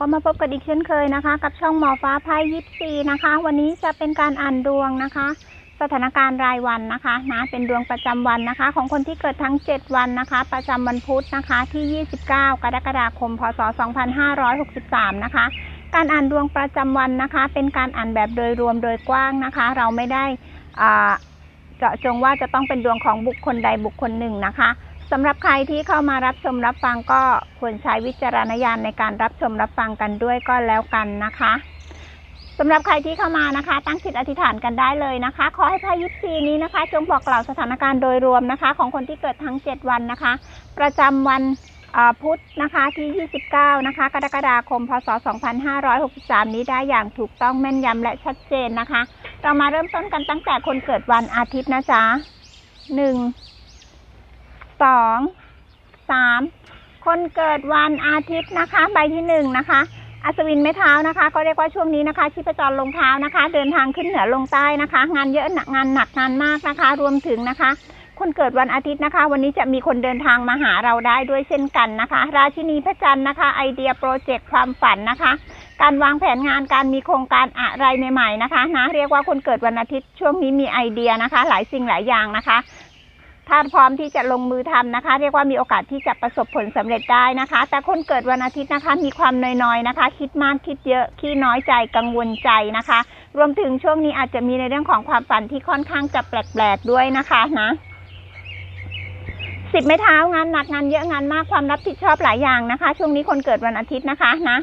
ก็มาพบกันอีกเช่นเคยนะคะ กับช่องหมอฟ้าไพ่ยิปซีนะคะ วันนี้จะเป็นการอ่านดวงนะคะ สถานการณ์รายวันนะคะนะเป็นดวงประจำวันนะคะ ของคนที่เกิดทั้ง 7 วันนะคะ ประจำวันพุธนะคะ ที่ 29 กรกฎาคม พศ 2563 นะคะ การอ่านดวงประจำวันนะคะ เป็นการอ่านแบบโดยรวมโดยกว้างนะคะ เราไม่ได้เจาะจงว่าจะต้องเป็นดวงของบุคคลใดบุคคลหนึ่งนะคะ สำหรับใครที่เข้ามารับชมรับฟังก็ควรใช้วิจารณญาณในการรับชมรับฟังกันด้วยก็แล้วกันนะคะสำหรับใครที่เข้ามานะคะ ตั้งจิตอธิษฐานกันได้เลยนะคะ ขอให้พายุซีนี้นะคะ จงบอกกล่าวสถานการณ์โดยรวมนะคะ ของคนที่เกิดทั้ง 7 วันนะคะ ประจำวันพุธนะคะที่ 29 นะคะ กรกฎาคม พศ 2563 นี้ได้อย่างถูกต้องแม่นยำและชัดเจนนะคะ เรามาเริ่มต้นกันตั้งแต่คนเกิดวันอาทิตย์นะจ๊ะหนึ่ง สองสามคนเกิดวันอาทิตย์นะคะ ใบที่หนึ่งนะคะ อัศวินไม้เท้านะคะก็เรียกว่าช่วงนี้นะคะ ชีพจรลงเท้านะคะ เดินทางขึ้นเหนือลงใต้นะคะ งานเยอะหนักงานหนักงานมากนะคะ รวมถึงนะคะ คนเกิดวันอาทิตย์นะคะ วันนี้จะมีคนเดินทางมาหาเราได้ด้วยเช่นกันนะคะ ราชินีพระจันทร์นะคะ ไอเดียโปรเจกต์ความฝันนะคะ การวางแผนงานการมีโครงการอะไรใหม่ๆนะคะนะเรียกว่าคนเกิดวันอาทิตย์ช่วงนี้มีไอเดียนะคะ หลายสิ่งหลายอย่างนะคะ ถ้าพร้อมที่จะลงมือทำนะคะ เรียกว่ามีโอกาสที่จะประสบผลสำเร็จได้นะคะ แต่คนเกิดวันอาทิตย์นะคะ มีความน้อยๆนะคะ คิดมากคิดเยอะขี้น้อยใจกังวลใจนะคะ รวมถึงช่วงนี้อาจจะมีในเรื่องของความฝันที่ค่อนข้างจะแปลกๆด้วยนะคะนะสิบไม้เท้างานหนักงานเยอะงานมากความรับผิดชอบหลายอย่างนะคะ ช่วงนี้คนเกิดวันอาทิตย์นะคะนะ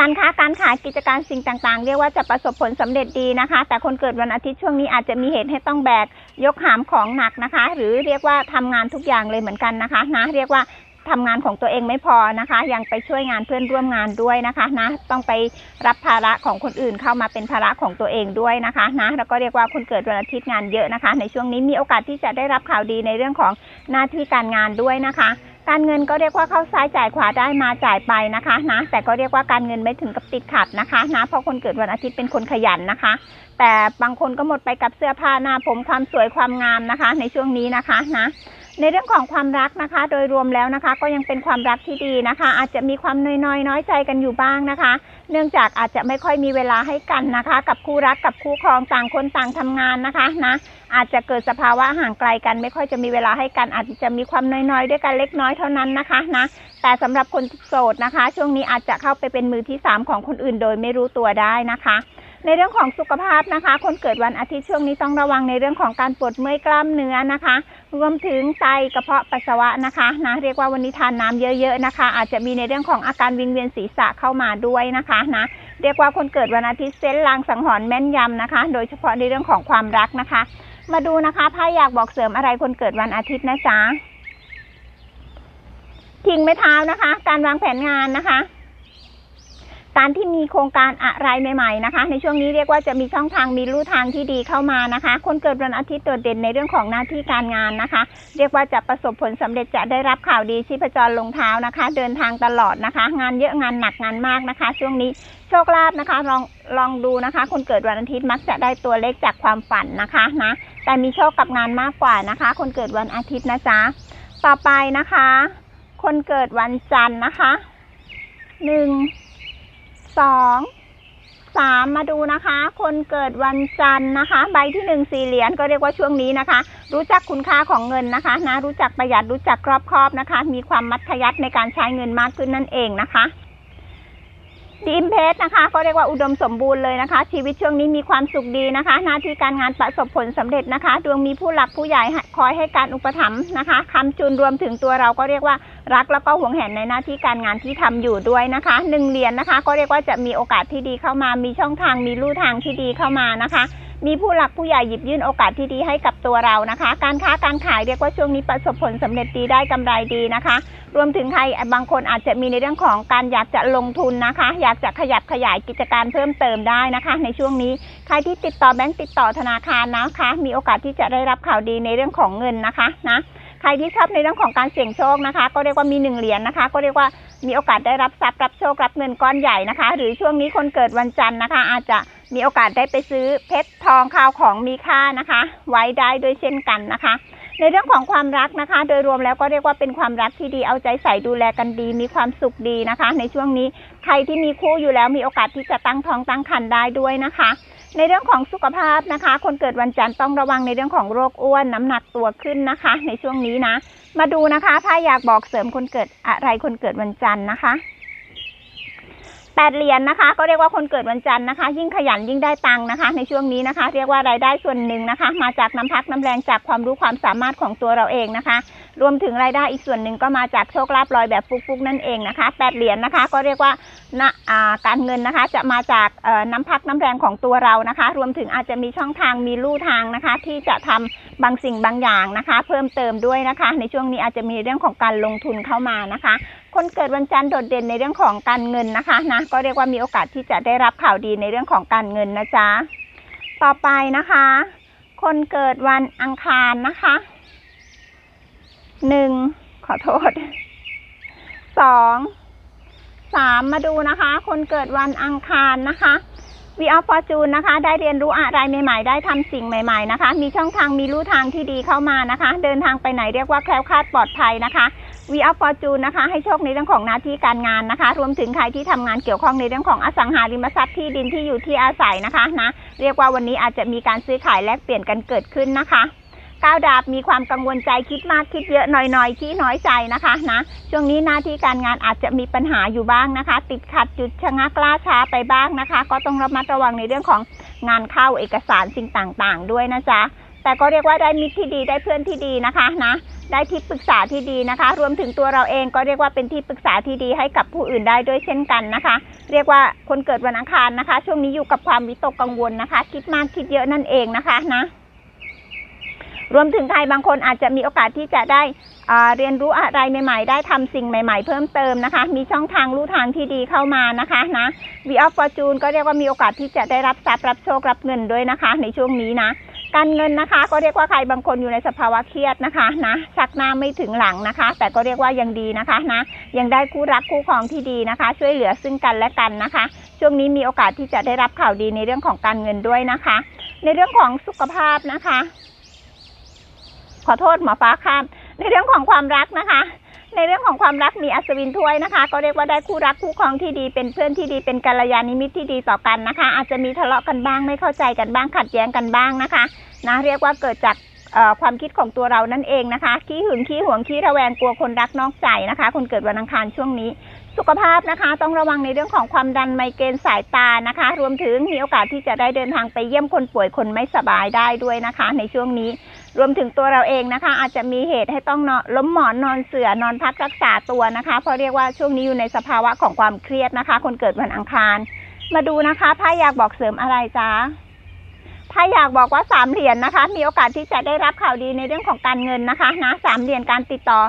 การค้าการขายกิจการสิ่งต่างๆ เรียกว่าจะประสบผลสำเร็จดีนะคะ แต่คนเกิดวันอาทิตย์ช่วงนี้อาจจะมีเหตุให้ต้องแบกยกหามของหนักนะคะ หรือเรียกว่าทำงานทุกอย่างเลยเหมือนกันนะคะนะเรียกว่าทำงานของตัวเองไม่พอนะคะ ยังไปช่วยงานเพื่อนร่วมงานด้วยนะคะนะต้องไปรับภาระของคนอื่นเข้ามาเป็นภาระของตัวเองด้วยนะคะนะแล้วก็เรียกว่าคนเกิดวันอาทิตย์งานเยอะนะคะ ในช่วงนี้มีโอกาสที่จะได้รับข่าวดีในเรื่องของหน้าที่การงานด้วยนะคะ การเงินก็เรียกว่าเข้าซ้ายจ่ายขวาได้มาจ่ายไปนะคะนะแต่ก็เรียกว่าการเงินไม่ถึงกับติดขัดนะคะนะเพราะคนเกิดวันอาทิตย์เป็นคนขยันนะคะ แต่บางคนก็หมดไปกับเสื้อผ้าหน้าผมความสวยความงามนะคะ ในช่วงนี้นะคะนะ ในเรื่องของความรักนะคะ โดยรวมแล้วนะคะ ก็ยังเป็นความรักที่ดีนะคะ อาจจะมีความน้อยๆน้อยใจกันอยู่บ้างนะคะ เนื่องจากอาจจะไม่ค่อยมีเวลาให้กันนะคะ กับคู่รักกับคู่ครองต่างคนต่างทำงานนะคะนะอาจจะเกิดสภาวะห่างไกลกัน ไม่ค่อยจะมีเวลาให้กัน อาจจะมีความน้อยๆ ด้วยกันเล็กน้อยเท่านั้นนะคะนะแต่สำหรับคนโสดนะคะ ช่วงนี้อาจจะเข้าไปเป็นมือที่สามของคนอื่นโดยไม่รู้ตัวได้นะคะ ในเรื่องของสุขภาพนะคะ คนเกิดวันอาทิตย์ช่วงนี้ต้องระวังในเรื่องของการปวดเมื่อยกล้ามเนื้อนะคะ รวมถึงไตกระเพาะปัสสาวะนะคะนะเรียกว่าวันนี้ทานน้ำเยอะๆนะคะ อาจจะมีในเรื่องของอาการวิงเวียนศีรษะเข้ามาด้วยนะคะนะเรียกว่าคนเกิดวันอาทิตย์เซนส์ลางสังหรณ์แม่นยำนะคะ โดยเฉพาะในเรื่องของความรักนะคะ มาดูนะคะไพ่อยากบอกเสริมอะไรคนเกิดวันอาทิตย์นะจ๊ะทิ้งไม้เท้านะคะ การวางแผนงานนะคะ การที่มีโครงการอะไรใหม่ๆนะคะ ในช่วงนี้เรียกว่าจะมีช่องทางมีลู่ทางที่ดีเข้ามานะคะ คนเกิดวันอาทิตย์โดดเด่นในเรื่องของหน้าที่การงานนะคะ เรียกว่าจะประสบผลสำเร็จจะได้รับข่าวดีชีพจรลงเท้านะคะ เดินทางตลอดนะคะ งานเยอะงานหนักงานมากนะคะ ช่วงนี้โชคลาภนะคะลองลองดูนะคะ คนเกิดวันอาทิตย์มักจะได้ตัวเลขจากความฝันนะคะนะแต่มีโชคกับงานมากกว่านะคะ คนเกิดวันอาทิตย์นะจ๊ะต่อไปนะคะ คนเกิดวันจันทร์นะคะหนึ่ง สองสามมาดูนะคะ คนเกิดวันจันทร์นะคะ ใบที่หนึ่งสี่เหรียญก็เรียกว่าช่วงนี้นะคะ รู้จักคุณค่าของเงินนะคะ นะ รู้จักประหยัดรู้จักรอบคอบนะคะ มีความมัธยัติในการใช้เงินมากขึ้นนั่นเองนะคะ ดีมเพสนะคะเขาเรียกว่าอุดมสมบูรณ์เลยนะคะ ชีวิตช่วงนี้มีความสุขดีนะคะ หน้าที่การงานประสบผลสำเร็จนะคะ ดวงมีผู้หลักผู้ใหญ่คอยให้การอุปถัมภ์นะคะคำจุนรวมถึงตัวเราก็เรียกว่ารักแล้วก็หวงแหนในหน้าที่การงานที่ทำอยู่ด้วยนะคะหนึ่งเหรียญนะคะ ก็เรียกว่าจะมีโอกาสที่ดีเข้ามามีช่องทางมีลู่ทางที่ดีเข้ามานะคะ มีผู้หลักผู้ใหญ่หยิบยื่นโอกาสที่ดีให้กับตัวเรานะคะ การค้าการขายเรียกว่าช่วงนี้ประสบผลสำเร็จดีได้กำไรดีนะคะ รวมถึงใครบางคนอาจจะมีในเรื่องของการอยากจะลงทุนนะคะ อยากจะขยับขยายกิจการเพิ่มเติมได้นะคะ ในช่วงนี้ใครที่ติดต่อแบงก์ติดต่อธนาคารนะคะ มีโอกาสที่จะได้รับข่าวดีในเรื่องของเงินนะคะนะ รที่ชอบในเรื่องของการเสี่ยงโชคนะคะ ก็เรียกว่ามีหนึ่งเหรียญนะคะ ก็เรียกว่ามีโอกาสได้รับทรัพย์รับโชครับเงินก้อนใหญ่นะคะ หรือช่วงนี้คนเกิดวันจันทร์นะคะ อาจจะมีโอกาสได้ไปซื้อเพชรทองข้าวของมีค่านะคะ ไว้ได้ด้วยเช่นกันนะคะ ในเรื่องของความรักนะคะ โดยรวมแล้วก็เรียกว่าเป็นความรักที่ดีเอาใจใส่ดูแลกันดี มีความสุขดีนะคะ ในช่วงนี้ใครที่มีคู่อยู่แล้วมีโอกาสที่จะตั้งท้องตั้งครรภ์ได้ด้วยนะคะ ในเรื่องของสุขภาพนะคะ คนเกิดวันจันทร์ต้องระวังในเรื่องของโรคอ้วนน้ำหนักตัวขึ้นนะคะ ในช่วงนี้นะ มาดูนะคะ ถ้าอยากบอกเสริมคนเกิดอะไรคนเกิดวันจันทร์นะคะ แปดเหรียญนะคะ ก็เรียกว่าคนเกิดวันจันทร์นะคะ ยิ่งขยันยิ่งได้ตังค์นะคะ ในช่วงนี้นะคะ เรียกว่ารายได้ส่วนหนึ่งนะคะ มาจากน้ำพักน้ำแรงจากความรู้ความสามารถของตัวเราเองนะคะ รวมถึงรายได้อีกส่วนหนึ่งก็มาจากโชคลาภลอยแบบฟุกๆนั่นเองนะคะแปดเหรียญนะคะ ก็เรียกว่านะการเงินนะคะ จะมาจากน้ำพักน้ำแรงของตัวเรานะคะ รวมถึงอาจจะมีช่องทางมีลู่ทางนะคะ ที่จะทำบางสิ่งบางอย่างนะคะ เพิ่มเติมด้วยนะคะ ในช่วงนี้อาจจะมีเรื่องของการลงทุนเข้ามานะคะ คนเกิดวันจันทร์โดดเด่นในเรื่องของการเงินนะคะนะก็เรียกว่ามีโอกาสที่จะได้รับข่าวดีในเรื่องของการเงินนะจ๊ะต่อไปนะคะ คนเกิดวันอังคารนะคะหนึ่งขอโทษสองสามมาดูนะคะ คนเกิดวันอังคารนะคะวีออฟฟอร์จูนนะคะ ได้เรียนรู้อะไรใหม่ๆ ได้ทำสิ่งใหม่ๆนะคะ มีช่องทางมีลู่ทางที่ดีเข้ามานะคะ เดินทางไปไหนเรียกว่าแคล้วคลาดปลอดภัยนะคะ วีออฟฟอร์จูนนะคะ ให้โชคในเรื่องของหน้าที่การงานนะคะ รวมถึงใครที่ทำงานเกี่ยวข้องในเรื่องของอสังหาริมทรัพย์ที่ดินที่อยู่ที่อาศัยนะคะนะเรียกว่าวันนี้อาจจะมีการซื้อขายแลกเปลี่ยนกันเกิดขึ้นนะคะก้าวดาบมีความกังวลใจคิดมากคิดเยอะหน่อยๆขี้น้อยใจนะคะนะช่วงนี้หน้าที่การงานอาจจะมีปัญหาอยู่บ้างนะคะ ติดขัดจุดชะงักล่าช้าไปบ้างนะคะ ก็ต้องระมัดระวังในเรื่องของงานเข้าเอกสารสิ่งต่างๆ ด้วยนะจ๊ะ แต่ก็เรียกว่าได้มิตรที่ดีได้เพื่อนที่ดีนะคะนะ ได้ที่ปรึกษาที่ดีนะคะ รวมถึงตัวเราเองก็เรียกว่าเป็นที่ปรึกษาที่ดีให้กับผู้อื่นได้ด้วยเช่นกันนะคะ เรียกว่าคนเกิดวันอังคารนะคะ ช่วงนี้อยู่กับความวิตกกังวลนะคะ คิดมากคิดเยอะนั่นเองนะคะนะรวมถึงใครบางคนอาจจะมีโอกาสที่จะได้เรียนรู้อะไรใหม่ๆ ได้ทำสิ่งใหม่ๆ เพิ่มเติมนะคะ มีช่องทางลู่ทางที่ดีเข้ามานะคะนะวีออฟฟอร์จูนก็เรียกว่ามีโอกาสที่จะได้รับทรัพย์รับโชครับเงินด้วยนะคะ ในช่วงนี้นะ การเงินนะคะ ก็เรียกว่าใครบางคนอยู่ในสภาวะเครียดนะคะนะชักหน้าไม่ถึงหลังนะคะ แต่ก็เรียกว่ายังดีนะคะนะยังได้คู่รักคู่ครองที่ดีนะคะ ช่วยเหลือซึ่งกันและกันนะคะ ช่วงนี้มีโอกาสที่จะได้รับข่าวดีในเรื่องของการเงินด้วยนะคะ ในเรื่องของสุขภาพนะคะ ขอโทษหมอฟ้าข้ามในเรื่องของความรักนะคะ ในเรื่องของความรักมีอัศวินถ้วยนะคะ ก็เรียกว่าได้คู่รักคู่ครองที่ดีเป็นเพื่อนที่ดีเป็นกัลยาณมิตรที่ดีต่อกันนะคะ อาจจะมีทะเลาะกันบ้างไม่เข้าใจกันบ้างขัดแย้งกันบ้างนะคะนะเรียกว่าเกิดจากความคิดของตัวเรานั่นเองนะคะขี้หึงขี้หวงขี้ระแวงกลัวคนรักนอกใจนะคะ คนเกิดวันอังคารช่วงนี้ สุขภาพนะคะ ต้องระวังในเรื่องของความดันไมเกรนสายตานะคะ รวมถึงมีโอกาสที่จะได้เดินทางไปเยี่ยมคนป่วยคนไม่สบายได้ด้วยนะคะ ในช่วงนี้ รวมถึงตัวเราเองนะคะ อาจจะมีเหตุให้ต้องนอนล้มหมอนนอนเสือนอนพักรักษาตัวนะคะ เพราะเรียกว่าช่วงนี้อยู่ในสภาวะของความเครียดนะคะ คนเกิดวันอังคาร มาดูนะคะไพ่อยากบอกเสริมอะไรจ้าไพ่อยากบอกว่าสามเหรียญนะคะ มีโอกาสที่จะได้รับข่าวดีในเรื่องของการเงินนะคะนะสามเหรียญการติดต่อ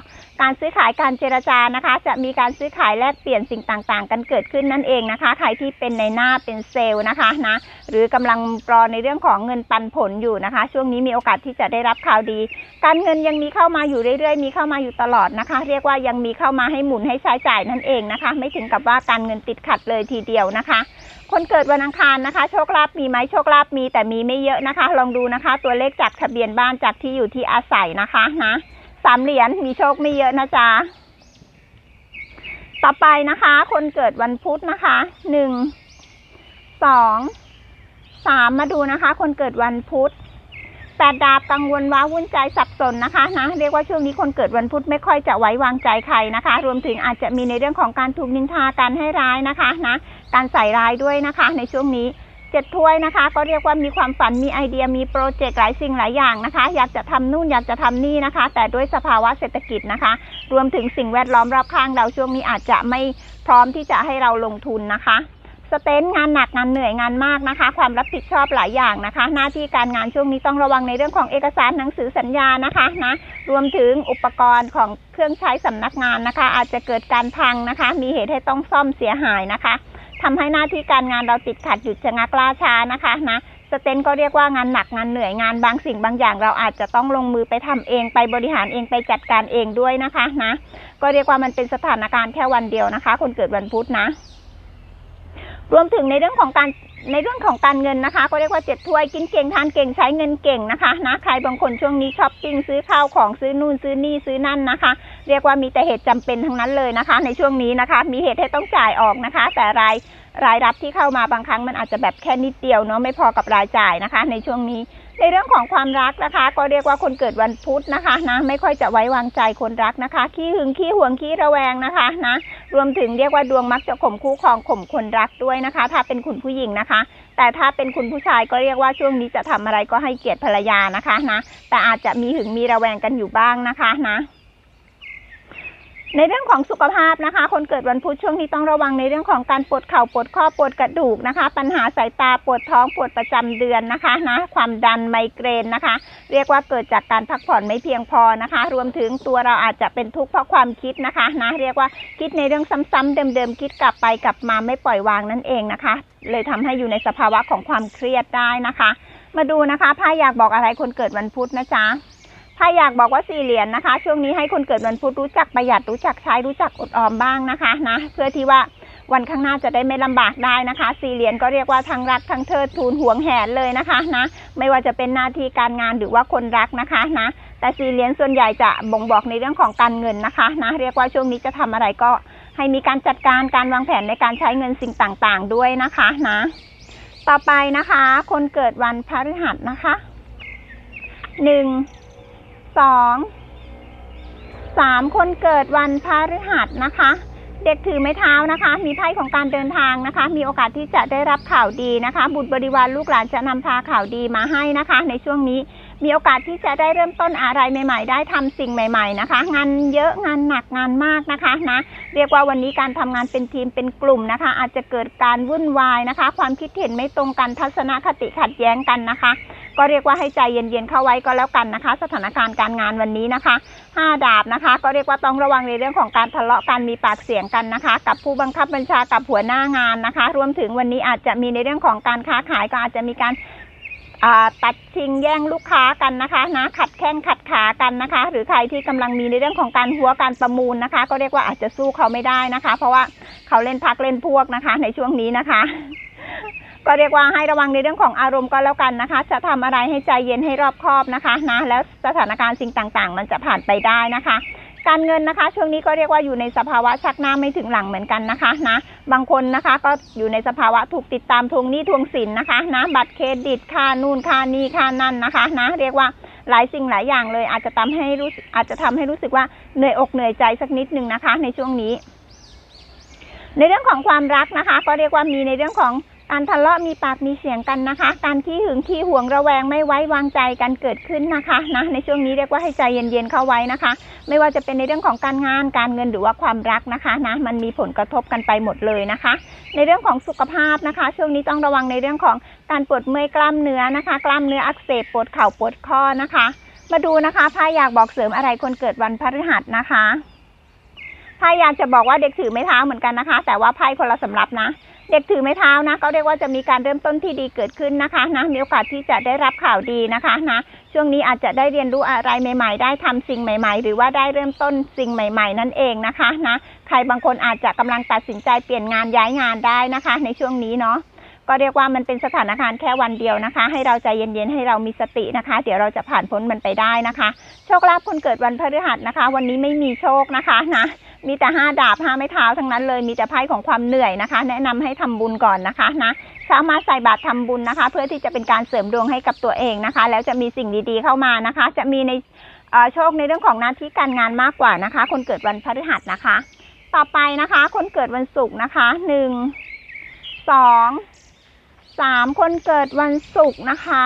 การซื้อขายการเจรจานะคะ จะมีการซื้อขายแลกเปลี่ยนสิ่งต่างๆ กันเกิดขึ้นนั่นเองนะคะ ใครที่เป็นในหน้าเป็นเซลล์นะคะนะหรือกำลังรอในเรื่องของเงินปันผลอยู่นะคะ ช่วงนี้มีโอกาสที่จะได้รับข่าวดี การเงินยังมีเข้ามาอยู่เรื่อยๆ มีเข้ามาอยู่ตลอดนะคะ เรียกว่ายังมีเข้ามาให้หมุนให้ใช้จ่ายนั่นเองนะคะ ไม่ถึงกับว่าการเงินติดขัดเลยทีเดียวนะคะ คนเกิดวันอังคารนะคะ โชคลาภมีไหมโชคลาภมีแต่มีไม่เยอะนะคะ ลองดูนะคะ ตัวเลขจากทะเบียนบ้านจากที่อยู่ที่อาศัยนะคะนะ สามเหรียญมีโชคไม่เยอะนะจ๊ะ ต่อไปนะคะ คนเกิดวันพุธนะคะหนึ่งสองสามมาดูนะคะ คนเกิดวันพุธแปดดาบกังวลว้าวุ่นใจสับสนนะคะนะเรียกว่าช่วงนี้คนเกิดวันพุธไม่ค่อยจะไว้วางใจใครนะคะ รวมถึงอาจจะมีในเรื่องของการถูกนินทาการให้ร้ายนะคะนะการใส่ร้ายด้วยนะคะ ในช่วงนี้ เจ็ดถ้วยนะคะ ก็เรียกว่ามีความฝันมีไอเดียมีโปรเจกต์หลายสิ่งหลายอย่างนะคะ อยากจะทำนู่นอยากจะทำนี่นะคะ แต่ด้วยสภาวะเศรษฐกิจนะคะ รวมถึงสิ่งแวดล้อมรอบข้างเราช่วงนี้อาจจะไม่พร้อมที่จะให้เราลงทุนนะคะสเตนงานหนักงานเหนื่อยงานมากนะคะ ความรับผิดชอบหลายอย่างนะคะ หน้าที่การงานช่วงนี้ต้องระวังในเรื่องของเอกสารหนังสือสัญญานะคะนะรวมถึงอุปกรณ์ของเครื่องใช้สำนักงานนะคะ อาจจะเกิดการพังนะคะ มีเหตุให้ต้องซ่อมเสียหายนะคะ ทำให้หน้าที่การงานเราติดขัดหยุดชะงักล่าช้านะคะนะสเตนก็เรียกว่างานหนักงานเหนื่อยงานบางสิ่งบางอย่างเราอาจจะต้องลงมือไปทำเองไปบริหารเองไปจัดการเองด้วยนะคะนะก็เรียกว่ามันเป็นสถานการณ์แค่วันเดียวนะคะ คนเกิดวันพุธนะรวมถึงในเรื่องของการ ในเรื่องของการเงินนะคะ ก็เรียกว่าเจ็ดถ้วยกินเก่งทานเก่งใช้เงินเก่งนะคะนะใครบางคนช่วงนี้ช้อปปิ้งซื้อข้าวของซื้อนู่นซื้อนี่ซื้อนั่นนะคะ เรียกว่ามีแต่เหตุจำเป็นทั้งนั้นเลยนะคะ ในช่วงนี้นะคะ มีเหตุให้ต้องจ่ายออกนะคะ แต่รายรายรับที่เข้ามาบางครั้งมันอาจจะแบบแค่นิดเดียวเนาะไม่พอกับรายจ่ายนะคะ ในช่วงนี้ ในเรื่องของความรักนะคะ ก็เรียกว่าคนเกิดวันพุธนะคะนะไม่ค่อยจะไว้วางใจคนรักนะคะขี้หึงขี้หวงขี้ระแวงนะคะนะรวมถึงเรียกว่าดวงมักจะข่มคู่ครองข่มคนรักด้วยนะคะ ถ้าเป็นคุณผู้หญิงนะคะ แต่ถ้าเป็นคุณผู้ชายก็เรียกว่าช่วงนี้จะทำอะไรก็ให้เกียรติภรรยานะคะนะแต่อาจจะมีหึงมีระแวงกันอยู่บ้างนะคะนะ ในเรื่องของสุขภาพนะคะ คนเกิดวันพุธช่วงนี้ต้องระวังในเรื่องของการปวดเข่าปวดข้อปวดกระดูกนะคะ ปัญหาสายตาปวดท้องปวดประจำเดือนนะคะนะความดันไมเกรนนะคะ เรียกว่าเกิดจากการพักผ่อนไม่เพียงพอนะคะ รวมถึงตัวเราอาจจะเป็นทุกข์เพราะความคิดนะคะนะเรียกว่าคิดในเรื่องซ้ำๆเดิมๆคิดกลับไปกลับมาไม่ปล่อยวางนั่นเองนะคะ เลยทำให้อยู่ในสภาวะของความเครียดได้นะคะ มาดูนะคะไพ่อยากบอกอะไรคนเกิดวันพุธนะจ๊ะ ไพ่อยากบอกว่าสี่เหรียญนะคะ ช่วงนี้ให้คนเกิดวันพุธรู้จักประหยัดรู้จักใช้รู้จักอดออมบ้างนะคะนะเพื่อที่ว่าวันข้างหน้าจะได้ไม่ลำบากได้นะคะ สี่เหรียญก็เรียกว่าทั้งรักทั้งเทิดทูนห่วงแหนเลยนะคะนะไม่ว่าจะเป็นหน้าที่การงานหรือว่าคนรักนะคะนะแต่สี่เหรียญส่วนใหญ่จะบ่งบอกในเรื่องของการเงินนะคะนะเรียกว่าช่วงนี้จะทำอะไรก็ให้มีการจัดการการวางแผนในการใช้เงินสิ่งต่างๆ ด้วยนะคะนะ ต่อไปนะคะ คนเกิดวันพฤหัสนะคะหนึ่ง สองสามคนเกิดวันพฤหัสนะคะ เด็กถือไม้เท้านะคะ มีไพ่ของการเดินทางนะคะ มีโอกาสที่จะได้รับข่าวดีนะคะ บุตรบริวารลูกหลานจะนำพาข่าวดีมาให้นะคะ ในช่วงนี้ มีโอกาสที่จะได้เริ่มต้นอะไรใหม่ ๆ ได้ทำสิ่งใหม่ ๆนะคะ งานเยอะงานหนักงานมากนะคะนะเรียกว่าวันนี้การทำงานเป็นทีมเป็นกลุ่มนะคะ อาจจะเกิดการวุ่นวายนะคะ ความคิดเห็นไม่ตรงกันทัศนคติขัดแย้งกันนะคะ ก็เรียกว่าให้ใจเย็นๆเข้าไว้ก็แล้วกันนะคะ สถานการณ์การงานวันนี้นะคะห้าดาบนะคะ ก็เรียกว่าต้องระวังในเรื่องของการทะเลาะกันมีปากเสียงกันนะคะ กับผู้บังคับบัญชากับหัวหน้างานนะคะ รวมถึงวันนี้อาจจะมีในเรื่องของการค้าขายก็อาจจะมีการ ตัดชิงแย่งลูกค้ากันนะคะนะขัดแข้งขัดขากันนะคะ หรือใครที่กำลังมีในเรื่องของการหัวการประมูลนะคะ ก็เรียกว่าอาจจะสู้เขาไม่ได้นะคะ เพราะว่าเขาเล่นพักเล่นพวกนะคะ ในช่วงนี้นะคะ ก็เรียกว่าให้ระวังในเรื่องของอารมณ์ก็แล้วกันนะคะ จะทำอะไรให้ใจเย็นให้รอบคอบนะคะนะแล้วสถานการณ์สิ่งต่างๆ มันจะผ่านไปได้นะคะ การเงินนะคะ ช่วงนี้ก็เรียกว่าอยู่ในสภาวะชักหน้าไม่ถึงหลังเหมือนกันนะคะนะบางคนนะคะก็อยู่ในสภาวะถูกติดตามทวงหนี้ทวงสินนะคะนะบัตรเครดิตค่านู่นค่านี่ค่านั่นนะคะนะเรียกว่าหลายสิ่งหลายอย่างเลย อาจจะทำให้รู้สึกอาจจะทำให้รู้สึกว่าเหนื่อยอกเหนื่อยใจสักนิดนึงนะคะ ในช่วงนี้ ในเรื่องของความรักนะคะ ก็เรียกว่ามีในเรื่องของ การทะเลาะมีปากมีเสียงกันนะคะ การขี้หึงขี้หวงระแวงไม่ไว้วางใจกันเกิดขึ้นนะคะนะในช่วงนี้เรียกว่าให้ใจเย็นๆเข้าไว้นะคะ ไม่ว่าจะเป็นในเรื่องของการงานการเงินหรือว่าความรักนะคะนะมันมีผลกระทบกันไปหมดเลยนะคะ ในเรื่องของสุขภาพนะคะ ช่วงนี้ต้องระวังในเรื่องของการปวดเมื่อยกล้ามเนื้อนะคะ กล้ามเนื้ออักเสบปวดเข่าปวดข้อนะคะ มาดูนะคะไพ่อยากบอกเสริมอะไรคนเกิดวันพฤหัสนะคะไพ่อยากจะบอกว่าเด็กถือไม้เท้าเหมือนกันนะคะ แต่ว่าไพ่คนละสำรับนะ เด็กถือไม้เท้านะก็เรียกว่าจะมีการเริ่มต้นที่ดีเกิดขึ้นนะคะนะมีโอกาสที่จะได้รับข่าวดีนะคะนะช่วงนี้อาจจะได้เรียนรู้อะไรใหม่ ๆ ได้ทำสิ่งใหม่ ๆ หรือว่าได้เริ่มต้นสิ่งใหม่ ๆ นั่นเองนะคะนะใครบางคนอาจจะกำลังตัดสินใจเปลี่ยนงานย้ายงานได้นะคะ ในช่วงนี้เนาะก็เรียกว่ามันเป็นสถานการณ์แค่วันเดียวนะคะ ให้เราใจเย็นๆให้เรามีสตินะคะ เดี๋ยวเราจะผ่านพ้นมันไปได้นะคะ โชคลาภคนเกิดวันพฤหัสนะคะ วันนี้ไม่มีโชคนะคะนะ มีแต่ห้าดาบห้าไม้เท้าทั้งนั้นเลยมีแต่ไพ่ของความเหนื่อยนะคะ แนะนำให้ทำบุญก่อนนะคะนะเช้ามาใส่บาตรทำบุญนะคะ เพื่อที่จะเป็นการเสริมดวงให้กับตัวเองนะคะ แล้วจะมีสิ่งดีๆเข้ามานะคะ จะมีในโชคในเรื่องของหน้าที่การงานมากกว่านะคะ คนเกิดวันพฤหัสนะคะ ต่อไปนะคะ คนเกิดวันศุกร์นะคะหนึ่งสองสามคนเกิดวันศุกร์นะคะ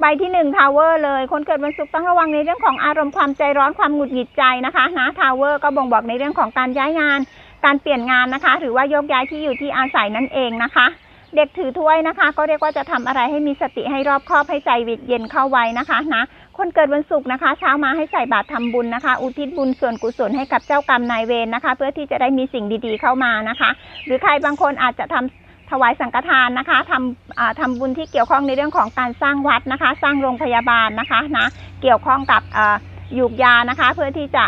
ใบที่หนึ่งทาวเวอร์เลย คนเกิดวันศุกร์ต้องระวังในเรื่องของอารมณ์ความใจร้อนความหงุดหงิดใจนะคะนะทาวเวอร์ก็บ่งบอกในเรื่องของการย้ายงาน การเปลี่ยนงานนะคะ หรือว่าโยกย้ายที่อยู่ที่อาศัยนั่นเองนะคะ เด็กถือถ้วยนะคะ ก็เรียกว่าจะทำอะไรให้มีสติให้รอบคอบให้ใจวิตเย็นเข้าไว้นะคะนะคนเกิดวันศุกร์นะคะ เช้ามาให้ใส่บาตรทำบุญนะคะ อุทิศบุญส่วนกุศลให้กับเจ้ากรรมนายเวรนะคะ เพื่อที่จะได้มีสิ่งดีๆเข้ามานะคะ หรือใครบางคนอาจจะทำ ถวายสังฆทานนะคะทำทำบุญที่เกี่ยวข้องในเรื่องของการสร้างวัดนะคะ สร้างโรงพยาบาลนะคะนะเกี่ยวข้องกับหยูกยานะคะ เพื่อที่จะ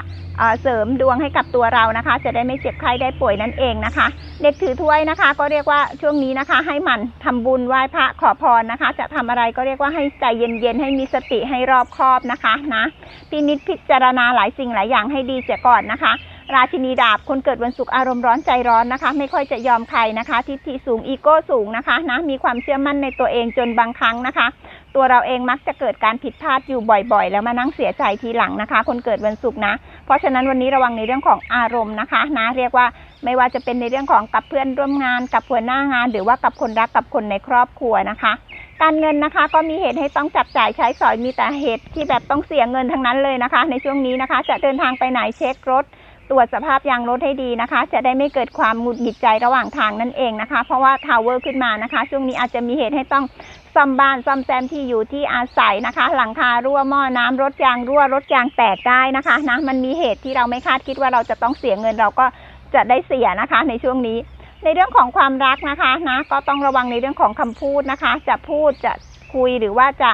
เสริมดวงให้กับตัวเรานะคะ จะได้ไม่เจ็บไข้ได้ป่วยนั่นเองนะคะ เด็กถือถ้วยนะคะ ก็เรียกว่าช่วงนี้นะคะ ให้หมันทำบุญไหว้พระขอพรนะคะ จะทำอะไรก็เรียกว่าให้ใจเย็นๆให้มีสติให้รอบคอบนะคะนะพินิจพิจารณาหลายสิ่งหลายอย่างให้ดีเสียก่อนนะคะ ราชินีดาบ คนเกิดวันศุกร์อารมณ์ร้อนใจร้อนนะคะ ไม่ค่อยจะยอมใครนะคะ ทิฐิสูงอีโก้สูงนะคะนะมีความเชื่อมั่นในตัวเองจนบางครั้งนะคะ ตัวเราเองมักจะเกิดการผิดพลาดอยู่บ่อยๆ แล้วมานั่งเสียใจทีหลังนะคะ คนเกิดวันศุกร์นะ เพราะฉะนั้นวันนี้ระวังในเรื่องของอารมณ์นะคะนะเรียกว่าไม่ว่าจะเป็นในเรื่องของกับเพื่อนร่วมงานกับหัวหน้างาน หรือว่ากับคนรักกับคนในครอบครัวนะคะการเงินนะคะก็มีเหตุให้ต้องจับจ่ายใช้สอยมีแต่เหตุที่แบบต้องเสียเงินทั้งนั้นเลยนะคะ ในช่วงนี้นะคะ จะเดินทางไปไหนเช็ครถ ตรวจสภาพยางรถให้ดีนะคะ จะได้ไม่เกิดความหงุดหงิดใจระหว่างทางนั่นเองนะคะ เพราะว่าทาวเวอร์ขึ้นมานะคะ ช่วงนี้อาจจะมีเหตุให้ต้องซ่อมบ้านซ่อมแซมที่อยู่ที่อาศัยนะคะ หลังคารั่วหม้อน้ำรถยางรั่วรถยางแตกได้นะคะนะมันมีเหตุที่เราไม่คาดคิดว่าเราจะต้องเสียเงินเราก็จะได้เสียนะคะ ในช่วงนี้ ในเรื่องของความรักนะคะนะก็ต้องระวังในเรื่องของคำพูดนะคะ จะพูดจะคุยหรือว่าจะ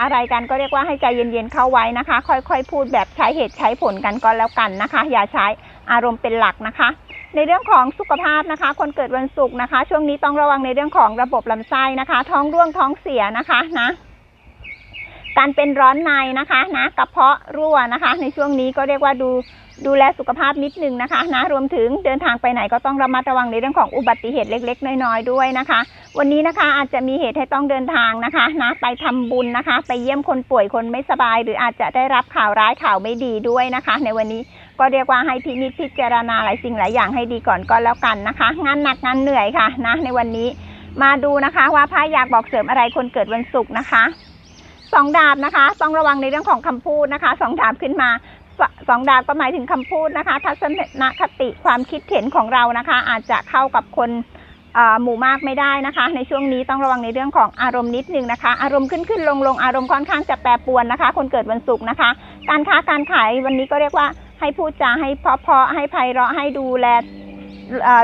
อะไรกันก็เรียกว่าให้ใจเย็นๆเข้าไว้นะคะ ค่อยๆ พูดแบบใช้เหตุใช้ผลกันก็แล้วกันนะคะ อย่าใช้อารมณ์เป็นหลักนะคะ ในเรื่องของสุขภาพนะคะ คนเกิดวันศุกร์นะคะ ช่วงนี้ต้องระวังในเรื่องของระบบลำไส้นะคะ ท้องร่วงท้องเสียนะคะนะการเป็นร้อนในนะคะนะกระเพาะรั่วนะคะ ในช่วงนี้ก็เรียกว่าดู ดูแลสุขภาพนิดนึงนะคะนะรวมถึงเดินทางไปไหนก็ต้องระมัดระวังในเรื่องของอุบัติเหตุเล็ก ๆ น้อยๆด้วยนะคะ วันนี้นะคะอาจจะมีเหตุให้ต้องเดินทางนะคะนะไปทำบุญนะคะ ไปเยี่ยมคนป่วยคนไม่สบาย หรืออาจจะได้รับข่าวร้ายข่าวไม่ดีด้วยนะคะ ในวันนี้ก็เรียกว่าให้พินิจพิจารณาหลายสิ่งหลายอย่างให้ดีก่อนก็แล้วกันนะคะ งานหนักงานเหนื่อยค่ะนะในวันนี้มาดูนะคะว่าพระอยากบอกเสริมอะไรคนเกิดวันศุกร์นะคะสองดาบนะคะ ต้องระวังในเรื่องของคำพูดนะคะสองดาบขึ้นมา สองดาวก็หมายถึงคำพูดนะคะ ทัศนคติความคิดเห็นของเรานะคะ อาจจะเข้ากับคนหมู่มากไม่ได้นะคะ ในช่วงนี้ต้องระวังในเรื่องของอารมณ์นิดนึงนะคะ อารมณ์ขึ้นขึ้นลงลงอารมณ์ค่อนข้างจะแปรปรวนนะคะ คนเกิดวันศุกร์นะคะ การค้าการขายวันนี้ก็เรียกว่าให้พูดจาให้เพาะเพาะให้ไพเราะให้ดูแล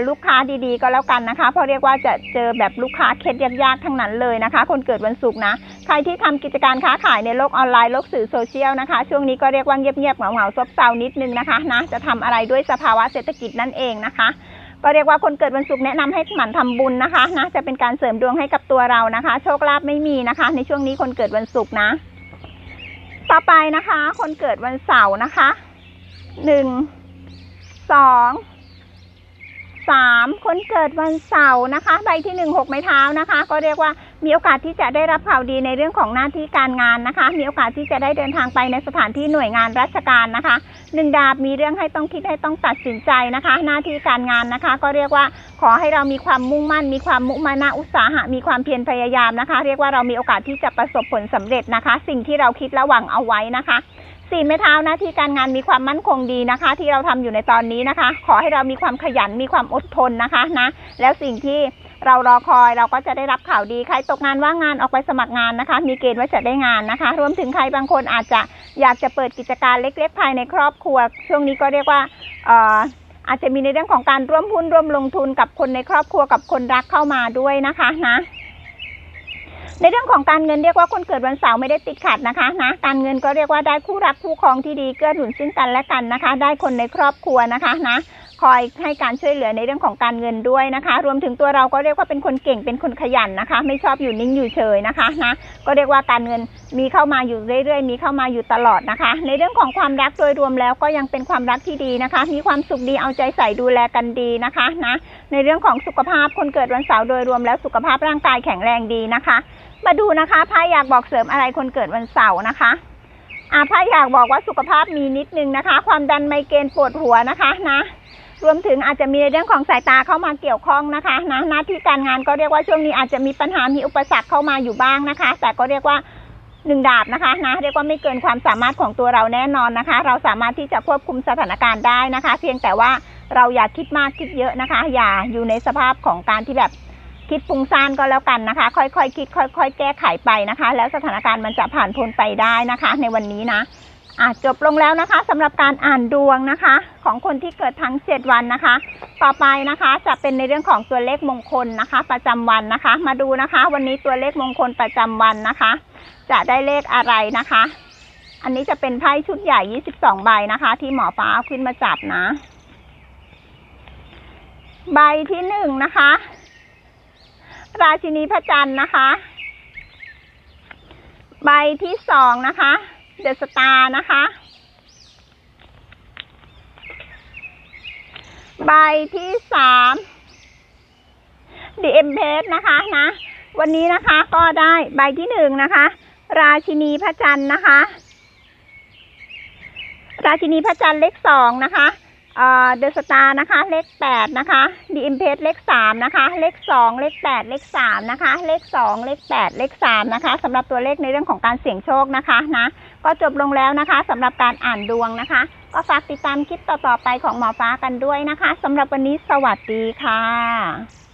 ลูกค้าดีๆ ก็แล้วกันนะคะ เพราะเรียกว่าจะเจอแบบลูกค้าเคล็ดยากๆทั้งนั้นเลยนะคะ คนเกิดวันศุกร์นะ ใครที่ทำกิจการค้าขายในโลกออนไลน์โลกสื่อโซเชียลนะคะ ช่วงนี้ก็เรียกว่าเงียบๆเหงาๆซบเซานิดนึงนะคะนะจะทำอะไรด้วยสภาวะเศรษฐกิจนั่นเองนะคะก็เรียกว่าคนเกิดวันศุกร์แนะนำให้หมั่นทำบุญนะคะนะจะเป็นการเสริมดวงให้กับตัวเรานะคะ โชคลาภไม่มีนะคะ ในช่วงนี้คนเกิดวันศุกร์นะ ต่อไปนะคะ คนเกิดวันเสาร์นะคะหนึ่งสอง สามคนเกิดวันเสาร์นะคะ ใบที่หนึ่งหกไม้เท้านะคะ ก็เรียกว่ามีโอกาสที่จะได้รับข่าวดีในเรื่องของหน้าที่การงานนะคะ มีโอกาสที่จะได้เดินทางไปในสถานที่หน่วยงานราชการนะคะหนึ่งดาบมีเรื่องให้ต้องคิดให้ต้องตัดสินใจนะคะ หน้าที่การงานนะคะ ก็เรียกว่าขอให้เรามีความมุ่งมั่น มีความมุมานะอุตสาหะมีความเพียรพยายามนะคะ เรียกว่าเรามีโอกาสที่จะประสบผลสำเร็จนะคะ สิ่งที่เราคิดและหวังเอาไว้นะคะ สี่ไม้เท้าน้าที่การงานมีความมั่นคงดีนะคะ ที่เราทำอยู่ในตอนนี้นะคะ ขอให้เรามีความขยันมีความอดทนนะคะนะ แล้วสิ่งที่เรารอคอยเราก็จะได้รับข่าวดีใครตกงานว่างงานออกไปสมัครงานนะคะ มีเกณฑ์ว่าจะได้งานนะคะ รวมถึงใครบางคนอาจจะอยากจะเปิดกิจการเล็ก ๆ ภายในครอบครัว ช่วงนี้ก็เรียกว่าเอ่ออาจจะมีในเรื่องของการร่วมหุ้นร่วมลงทุนกับคนในครอบครัวกับคนรักเข้ามาด้วยนะคะนะ ในเรื่องของการเงินเรียกว่าคนเกิดวันเสาร์ไม่ได้ติดขัดนะคะนะการเงินก็เรียกว่าได้คู่รักคู่ครองที่ดีเกื้อหนุนซึ่งกันและกันนะคะ ได้คนในครอบครัวนะคะนะ คอยให้การช่วยเหลือในเรื่องของการเงินด้วยนะคะ รวมถึงตัวเราก็เรียกว่าเป็นคนเก่งเป็นคนขยันนะคะ ไม่ชอบอยู่นิ่งอยู่เฉยนะคะนะก็เรียกว่าการเงินมีเข้ามาอยู่เรื่อย ๆ มีเข้ามาอยู่ตลอดนะคะ ในเรื่องของความรักโดยรวมแล้วก็ยังเป็นความรักที่ดีนะคะ มีความสุขดีเอาใจใส่ดูแลกันดีนะคะนะในเรื่องของสุขภาพคนเกิดวันเสาร์โดยรวมแล้วสุขภาพร่างกายแข็งแรงดีนะคะ มาดูนะคะไพ่อยากบอกเสริมอะไรคนเกิดวันเสาร์นะคะอาไพ่อยากบอกว่าสุขภาพมีนิดนึงนะคะ ความดันไมเกรนปวดหัวนะคะนะ รวมถึงอาจจะมีในเรื่องของสายตาเข้ามาเกี่ยวข้องนะคะนะหน้าที่การงานก็เรียกว่าช่วงนี้อาจจะมีปัญหามีอุปสรรคเข้ามาอยู่บ้างนะคะ แต่ก็เรียกว่าหนึ่งดาบนะคะนะเรียกว่าไม่เกินความสามารถของตัวเราแน่นอนนะคะ เราสามารถที่จะควบคุมสถานการณ์ได้นะคะ เพียงแต่ว่าเราอย่าคิดมากคิดเยอะนะคะ อย่าอยู่ในสภาพของการที่แบบคิดฟุ้งซ่านก็แล้วกันนะคะ ค่อยๆคิด ค่อย ๆ แก้ไขไปนะคะ แล้วสถานการณ์มันจะผ่านพ้นไปได้นะคะ ในวันนี้นะ อะจบลงแล้วนะคะสำหรับการอ่านดวงนะคะ ของคนที่เกิดทั้ง 7 วันนะคะ ต่อไปนะคะจะเป็นในเรื่องของตัวเลขมงคลนะคะ ประจำวันนะคะ มาดูนะคะ วันนี้ตัวเลขมงคลประจำวันนะคะ จะได้เลขอะไรนะคะ อันนี้จะเป็นไพ่ชุดใหญ่ยี่สิบสองใบนะคะ ที่หมอฟ้าเอาขึ้นมาจับนะ ใบที่หนึ่งนะคะ ราชินีพระจันทร์นะคะ ใบที่สองนะคะ เดอะสตานะคะ ใบที่สามดีเอ็มเพสนะคะนะ วันนี้นะคะก็ได้ใบที่หนึ่งนะคะ ราชินีพระจันทร์นะคะ ราชินีพระจันทร์เลขสองนะคะ เอ่อเดอะสตาร์นะคะ เลขแปดนะคะดีเอ็มเพสเลขสามนะคะ เลขสองเลขแปดเลขสามนะคะ เลขสองเลขแปดเลขสามนะคะสำหรับตัวเลขในเรื่องของการเสี่ยงโชคนะคะนะ ก็จบลงแล้วนะคะสำหรับการอ่านดวงนะคะ ก็ฝากติดตามคลิปต่อๆไปของหมอฟ้ากันด้วยนะคะสำหรับวันนี้สวัสดีค่ะ